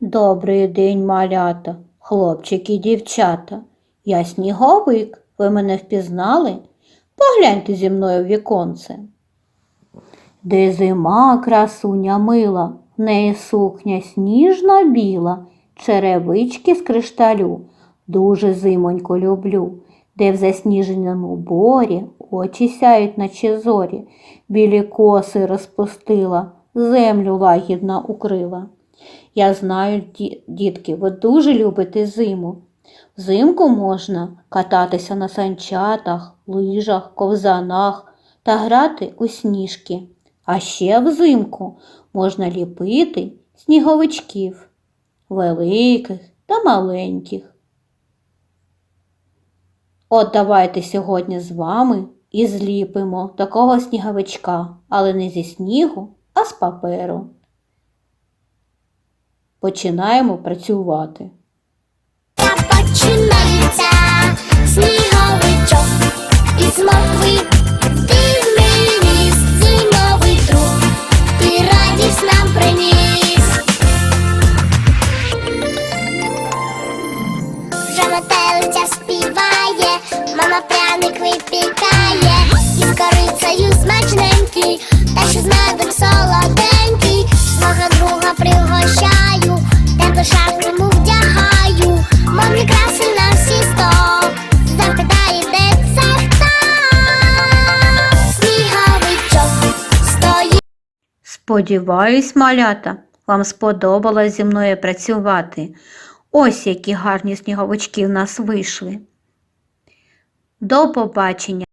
Добрий день, малята, хлопчики і дівчата. Я сніговик, ви мене впізнали? Погляньте зі мною в віконце. Де зима красуня мила, в неї сукня сніжна біла, черевички з кришталю, дуже зимонько люблю, де в засніженому борі очі сяють, наче зорі, білі коси розпустила, землю лагідно укрила. Я знаю, дітки, ви дуже любите зиму. Взимку можна кататися на санчатах, лижах, ковзанах та грати у сніжки. А ще взимку можна ліпити сніговичків, великих та маленьких. От давайте сьогодні з вами і зліпимо такого сніговичка, але не зі снігу, а з паперу. Починаємо працювати. Починається сніговичок із мокви. Ти мені зимовий друг, ти радість нам приніс. Вже метелиця співає, мама пряник випікає, із корицею смачненький, та ще з медом солоденький, свого друга пригощаю, тебе запитає, де. Сподіваюсь, малята, вам сподобалось зі мною працювати. Ось які гарні сніговички в нас вийшли. До побачення!